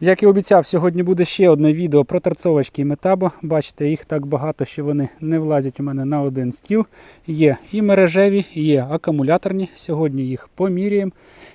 Як і обіцяв, сьогодні буде ще одне відео про торцовочки і метабо. Бачите, їх так багато, що вони не влазять у мене на один стіл. Є і мережеві, є акумуляторні. Сьогодні їх поміряємо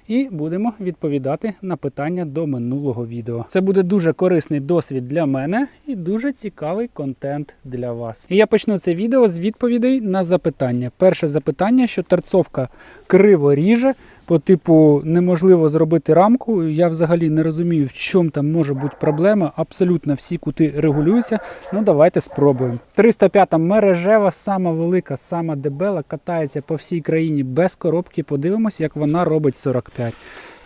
і будемо відповідати на питання до минулого відео. Це буде дуже корисний досвід для мене і дуже цікавий контент для вас. І я почну це відео з відповідей на запитання. Перше запитання, що торцовка криво ріже. По типу неможливо зробити рамку. Я взагалі не розумію, в чому там може бути проблема. Абсолютно всі кути регулюються. Ну давайте спробуємо. 305 мережева, сама велика, сама дебела, катається по всій країні без коробки. Подивимось, як вона робить 45.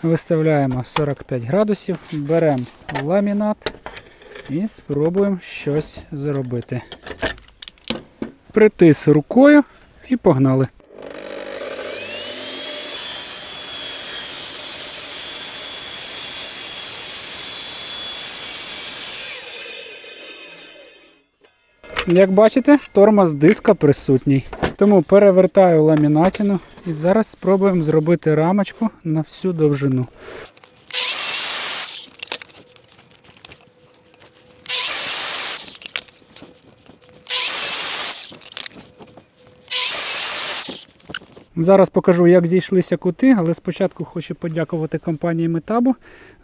Виставляємо 45 градусів, беремо ламінат і спробуємо щось зробити. Притис рукою і погнали. Як бачите, тормоз диска присутній. Тому перевертаю ламінатину і зараз спробуємо зробити рамочку на всю довжину. Зараз покажу, як зійшлися кути, але спочатку хочу подякувати компанії Metabo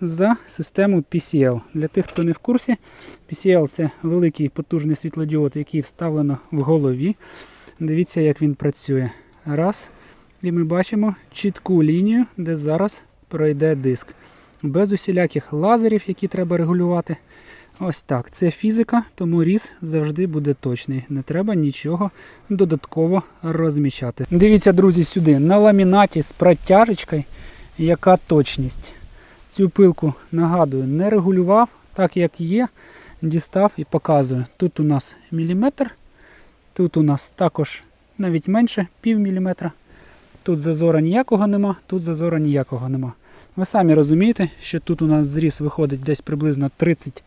за систему PCL. Для тих, хто не в курсі, PCL це великий потужний світлодіод, який вставлено в голові. Дивіться, як він працює. Раз. І ми бачимо чітку лінію, де зараз пройде диск. Без усіляких лазерів, які треба регулювати. Ось так. Це фізика, тому різ завжди буде точний. Не треба нічого додатково розмічати. Дивіться, друзі, сюди. На ламінаті з протяжечкою, яка точність. Цю пилку, нагадую, не регулював, так як є. Дістав і показую. Тут у нас міліметр, тут у нас також навіть менше пів міліметра. Тут зазора ніякого нема, тут зазора ніякого нема. Ви самі розумієте, що тут у нас зріз виходить десь приблизно 30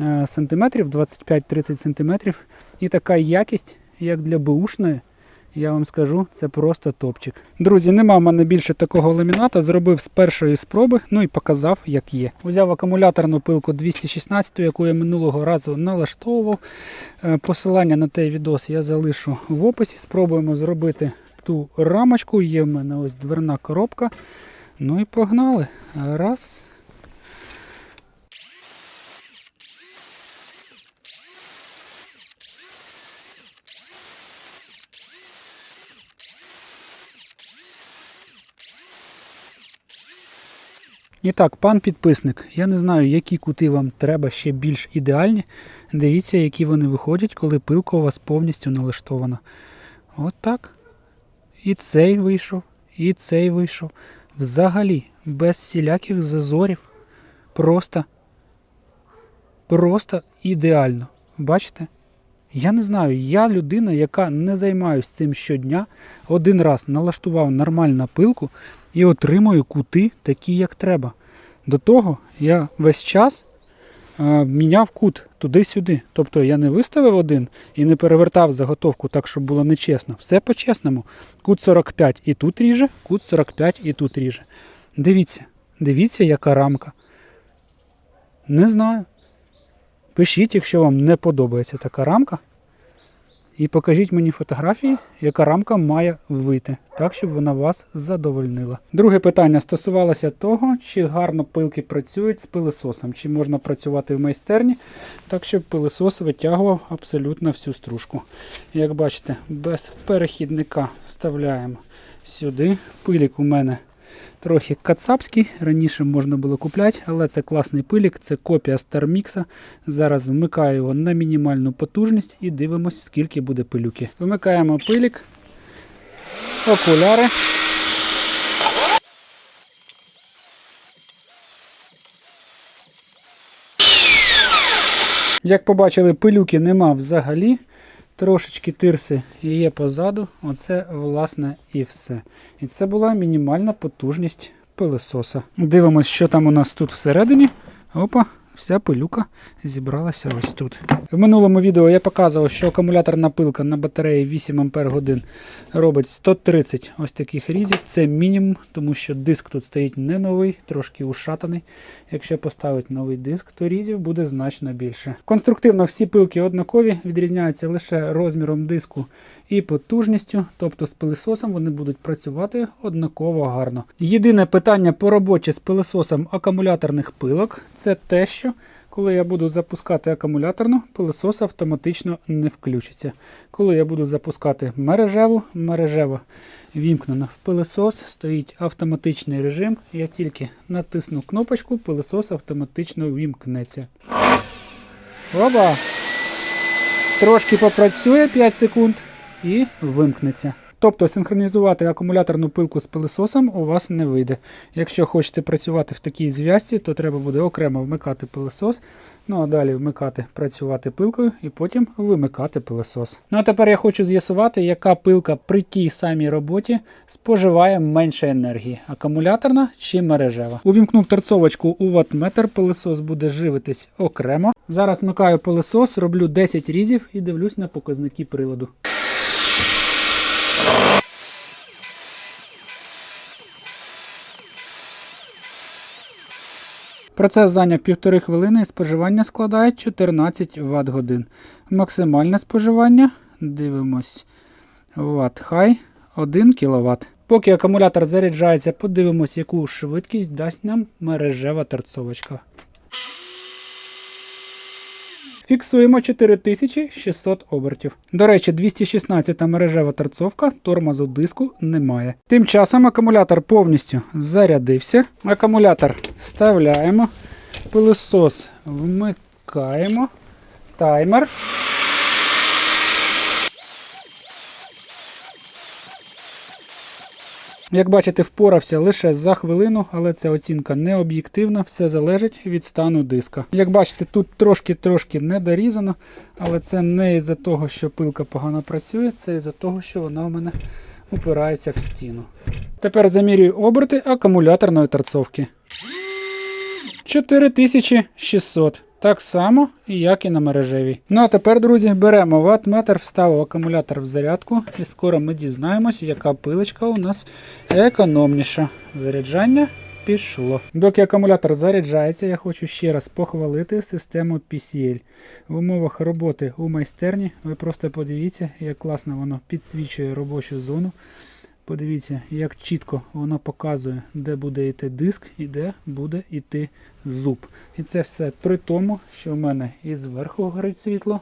е, сантиметрів, 25-30 сантиметрів. І така якість, як для бушної, я вам скажу, це просто топчик. Друзі, нема в мене більше такого ламіната. Зробив з першої спроби, ну і показав, як є. Узяв акумуляторну пилку 216, яку я минулого разу налаштовував. Е, Посилання на той відос я залишу в описі. Спробуємо зробити ту рамочку. Є в мене ось дверна коробка. Ну і погнали. Раз. І так, пан підписник, я не знаю, які кути вам треба ще більш ідеальні. Дивіться, які вони виходять, коли пилка у вас повністю налаштована. От так. І цей вийшов, і цей вийшов. Взагалі, без всіляких зазорів. Просто, просто ідеально. Бачите? Я не знаю, я людина, яка не займаюся цим щодня, один раз налаштував нормальну пилку і отримую кути такі, як треба. До того я весь час е, міняв кут туди-сюди. Тобто я не виставив один і не перевертав заготовку так, щоб було нечесно. Все по-чесному. Кут 45 і тут ріже, кут 45 і тут ріже. Дивіться, дивіться, яка рамка. Не знаю. Пишіть, якщо вам не подобається така рамка. І покажіть мені фотографії, яка рамка має вийти, так, щоб вона вас задовольнила. Друге питання стосувалося того, чи гарно пилки працюють з пилисосом, чи можна працювати в майстерні, так, щоб пилисос витягував абсолютно всю стружку. Як бачите, без перехідника вставляємо сюди. Пилік у мене трохи кацапський, раніше можна було купляти, але це класний пилік, це копія StarMix. Зараз вмикаю його на мінімальну потужність і дивимося, скільки буде пилюки. Вмикаємо пилік, окуляри. Як побачили, пилюки нема взагалі. Трошечки тирси є позаду. Оце, власне, і все. І це була мінімальна потужність пилососа. Дивимось, що там у нас тут всередині. Опа, вся пилюка зібралася ось тут. В минулому відео я показував, що акумуляторна пилка на батареї 8 Ампер годин робить 130 ось таких різів. Це мінімум, тому що диск тут стоїть не новий, трошки ушатаний. Якщо поставити новий диск, то різів буде значно більше. Конструктивно всі пилки однакові, відрізняються лише розміром диску і потужністю, тобто з пилисосом вони будуть працювати однаково гарно. Єдине питання по роботі з пилисосом акумуляторних пилок це те, що коли я буду запускати акумуляторну, пилисос автоматично не включиться. Коли я буду запускати мережеву, мережева вімкнена в пилисос, стоїть автоматичний режим. Я тільки натисну кнопочку, пилисос автоматично вімкнеться. Оба! Трошки попрацює 5 секунд і вимкнеться. Тобто синхронізувати акумуляторну пилку з пилисосом у вас не вийде. Якщо хочете працювати в такій зв'язці, то треба буде окремо вмикати пилисос, ну а далі вмикати працювати пилкою і потім вимикати пилисос. Ну а тепер я хочу з'ясувати, яка пилка при тій самій роботі споживає менше енергії: акумуляторна чи мережева. Увімкнув торцовочку у ваттметр, пилисос буде живитись окремо. Зараз вмикаю пилисос, роблю 10 різів і дивлюсь на показники приладу. Процес зайняв півтори хвилини і споживання складає 14 Вт годин. Максимальне споживання, дивимось, Вт хай 1 кВт. Поки акумулятор заряджається, подивимось, яку швидкість дасть нам мережева торцовочка. Фіксуємо 4600 обертів. До речі, 216 мережева торцовка, тормозу диску немає. Тим часом акумулятор повністю зарядився. Акумулятор вставляємо, пилосос вмикаємо, таймер. Як бачите, впорався лише за хвилину, але це оцінка не об'єктивна, все залежить від стану диска. Як бачите, тут трошки-трошки не дорізано, але це не із-за того, що пилка погано працює, це із-за того, що вона в мене упирається в стіну. Тепер замірюю оберти акумуляторної торцовки. 4600. Так само, як і на мережевій. Ну а тепер, друзі, беремо ваттметр, вставив акумулятор в зарядку, і скоро ми дізнаємося, яка пилочка у нас економніша. Заряджання пішло. Доки акумулятор заряджається, я хочу ще раз похвалити систему PCL. В умовах роботи у майстерні ви просто подивіться, як класно воно підсвічує робочу зону. Подивіться, як чітко воно показує, де буде йти диск і де буде йти зуб. І це все при тому, що в мене і зверху горить світло,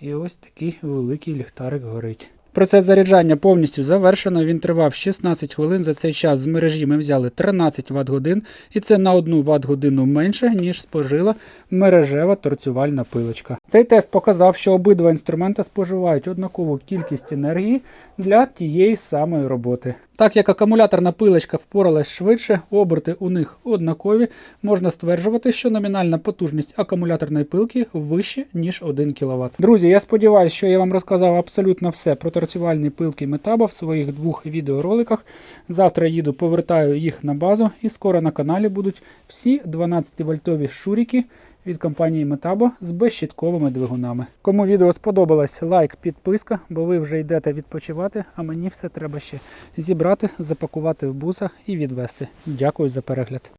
і ось такий великий ліхтарик горить. Процес заряджання повністю завершено. Він тривав 16 хвилин. За цей час з мережі ми взяли 13 Вт годин, і це на 1 Вт годину менше, ніж спожила мережева торцювальна пилочка. Цей тест показав, що обидва інструмента споживають однакову кількість енергії для тієї самої роботи. Так як акумуляторна пилочка впоралась швидше, оберти у них однакові, можна стверджувати, що номінальна потужність акумуляторної пилки вище, ніж 1 кВт. Друзі, я сподіваюся, що я вам розказав абсолютно все про торцювальні пилки Метаба в своїх двох відеороликах. Завтра їду, повертаю їх на базу, і скоро на каналі будуть всі 12-вольтові шуріки від компанії Metabo з безщітковими двигунами. Кому відео сподобалось, лайк, підписка, бо ви вже йдете відпочивати, а мені все треба ще зібрати, запакувати в бусах і відвести. Дякую за перегляд.